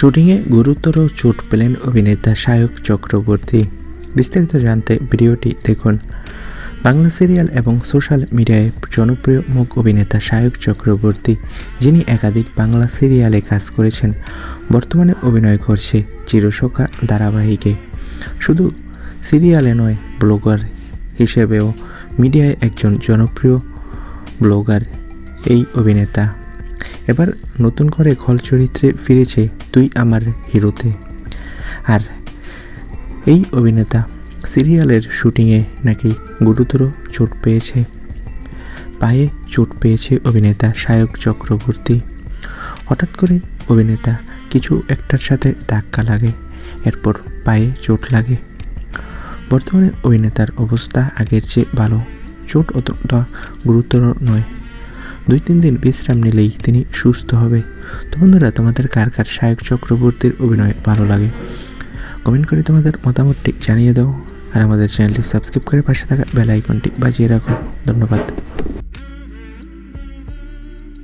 শুটিংয়ে গুরুতর চোট পেলেন অভিনেতা সায়ক চক্রবর্তী। বিস্তারিত জানতে ভিডিওটি দেখুন। বাংলা সিরিয়াল এবং সোশ্যাল মিডিয়ায় জনপ্রিয় মুখ অভিনেতা সায়ক চক্রবর্তী, যিনি একাধিক বাংলা সিরিয়ালে কাজ করেছেন, বর্তমানে অভিনয় করছে চিরসখা ধারাবাহিকে। শুধু সিরিয়ালে নয়, ব্লগার হিসেবেও মিডিয়ায় একজন জনপ্রিয় ব্লগার এই অভিনেতা। এবার নতুন করে খল চরিত্রে ফিরেছে তুই আমার হিরোতে। আর এই অভিনেতা সিরিয়ালের শুটিংয়ে নাকি গুরুতর চোট পেয়েছে। পায়ে চোট পেয়েছে অভিনেতা সায়ক চক্রবর্তী। হঠাৎ করে অভিনেতা কিছু একটার সাথে ধাক্কা লাগে, এরপর পায়ে চোট লাগে। বর্তমানে অভিনেতার অবস্থা আগের চেয়ে ভালো। চোট অতটা গুরুতর নয়। দুই তিন দিন বিশ্রাম নিলেই তিনি সুস্থ হবে। তো বন্ধুরা, তোমাদের কার কার সায়ক চক্রবর্তীর অভিনয় ভালো লাগে? কমেন্ট করে তোমাদের মতামতটি জানিয়ে দাও। আর আমাদের চ্যানেলটি সাবস্ক্রাইব করে পাশে থাকা বেল আইকনটি বাজিয়ে রাখো। ধন্যবাদ।